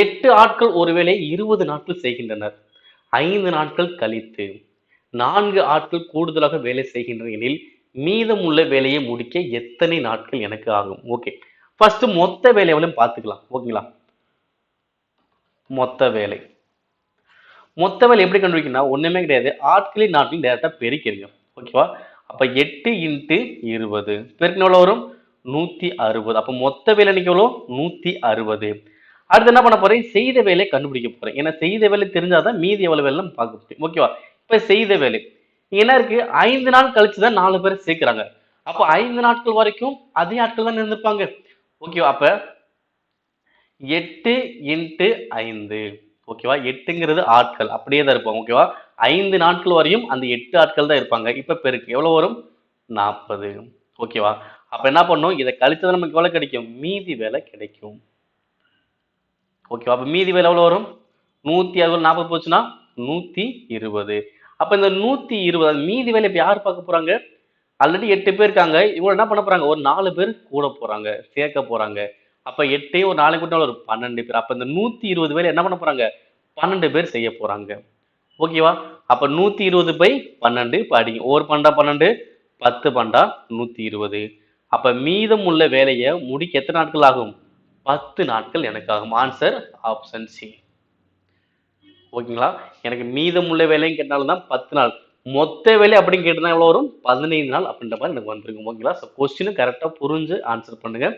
எட்டு ஆட்கள் ஒருவேளை இருபது நாட்கள் செய்கின்றனர். ஐந்து நாட்கள் கழித்து நான்கு ஆட்கள் கூடுதலாக வேலை செய்கின்றன எனில் மீதமுள்ள வேலையை முடிக்க எத்தனை நாட்கள் எனக்கு ஆகும்? ஓகே ஃபர்ஸ்ட் மொத்த வேலை எவ்வளவு பார்த்துக்கலாம் ஓகேங்களா மொத்த வேலை. மொத்த வேலை எப்படி கண்டுபிடிக்கணும்னா ஒண்ணுமே கிடையாது. ஆட்களின் நாட்கள் டேரக்டா பெருக்கிறீங்க ஓகேவா அப்ப எட்டு இன்ட்டு இருபது. பெருக்கின எவ்வளவு வரும்? நூத்தி அறுபது. அப்ப மொத்த வேலை இன்னைக்கு எவ்வளவு நூத்தி அறுபது. அடுத்து என்ன பண்ண போறேன்? செய்த வேலையை கண்டுபிடிக்க போறேன். ஏன்னா செய்த வேலை தெரிஞ்சாதான் மீதி எவ்வளவு வேலை நம்ம பார்க்க முடியும். ஓகேவா இப்ப செய்த வேலை. இங்க என்ன இருக்கு? ஐந்து நாள் கழிச்சு தான் நாலு பேர் சேர்க்கிறாங்க. அப்போ ஐந்து நாட்கள் வரைக்கும் அதே ஆட்கள் தான் இருந்திருப்பாங்க. ஓகேவா அப்ப எட்டு இன்ட்டு ஐந்து. ஓகேவா எட்டுங்கிறது ஆட்கள். அப்படியே தான் இருப்பாங்க ஓகேவா ஐந்து நாட்கள் வரையும் அந்த எட்டு ஆட்கள் தான் இருப்பாங்க. இப்ப பெருக்கு. எவ்வளவு வரும்? நாற்பது. ஓகேவா அப்ப என்ன பண்ணும்? இதை கழிச்சது நமக்கு எவ்வளவு கிடைக்கும்? மீதி வேலை கிடைக்கும். ஓகேவா அப்போ மீதி வேலை எவ்வளோ வரும்? நூற்றி அறுபது நாற்பது போச்சுன்னா நூற்றி இருபது. அப்போ இந்த நூற்றி இருபது மீதி வேலை இப்போ யார் பார்க்க போகிறாங்க ஆல்ரெடி எட்டு பேர் இருக்காங்க. இவங்க என்ன பண்ண போகிறாங்க ஒரு நாலு பேர் கூட போகிறாங்க சேர்க்க போகிறாங்க அப்போ எட்டையும் ஒரு நாலு கூட்டம் ஒரு பன்னெண்டு பேர். அப்போ இந்த நூற்றி இருபது வேலை என்ன பண்ண போகிறாங்க பன்னெண்டு பேர் செய்ய போகிறாங்க ஓகேவா அப்போ நூற்றி இருபது பை பன்னெண்டு. படிங்க ஒரு பண்டா பன்னெண்டு பத்து பண்டா நூற்றி இருபது. அப்போ மீதம் உள்ள வேலையை முடிக்க எத்தனை நாட்கள் ஆகும்? பத்து நாட்கள் எனக்காகும். ஆன்சர் ஆப்ஷன் சி ஓகேங்களா? எனக்கு மீதமுள்ள வேலையும் கேட்டாலும் தான் பத்து நாள். மொத்த வேலை அப்படின்னு கேட்டா எவ்வளோ வரும்? பதினைந்து நாள் அப்படின்ற மாதிரி எனக்கு வந்திருக்கும். ஓகேங்களா? ஸோ கொஸ்டினும் கரெக்டாக புரிஞ்சு ஆன்சர் பண்ணுங்கள்